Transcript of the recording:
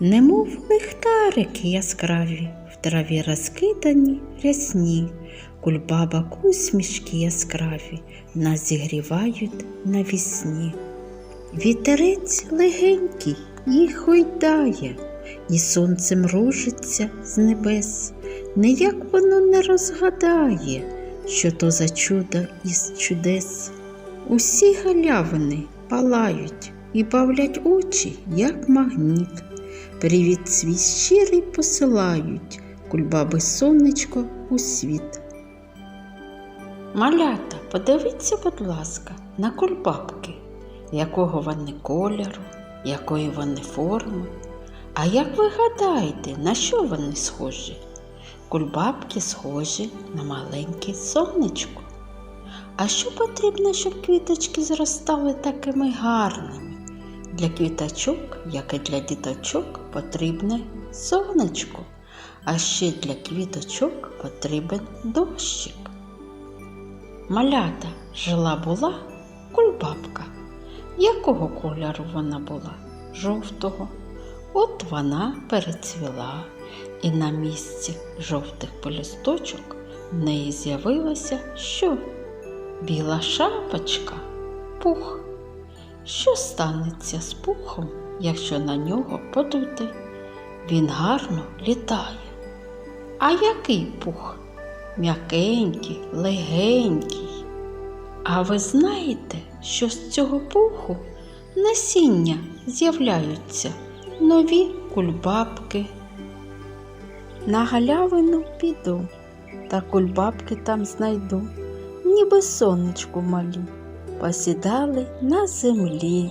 немов лихтарики яскраві, в траві розкидані рясні, кульбабок усмішки яскраві нас зігрівають навісні. Вітерець легенький їх гойдає, і сонцем ружиться з небес, ніяк воно не розгадає, що то за чудо із чудес. Усі галявини палають і бавлять очі, як магніт. Привіт свій щирий посилають кульбаби сонечко у світ. Малята, подивіться, будь ласка, на кульбабки, якого вони кольору, якої вони форми. А як ви гадаєте, на що вони схожі? Кульбабки схожі на маленьке сонечко. А що потрібно, щоб квіточки зростали такими гарними? Для квіточок, як і для діточок, потрібне сонечко, а ще для квіточок потрібен дощик. Малята жила була кульбабка. Якого кольору вона була? Жовтого. От вона перецвіла, і на місці жовтих полісточок в неї з'явилося що? Біла шапочка, пух. Що станеться з пухом, якщо на нього подути? Він гарно літає. А який пух? М'якенький, легенький. А ви знаєте, що з цього пуху насіння з'являються нові кульбабки. На галявину піду, та кульбабки там знайду, ніби сонечку малі, посідали на землі.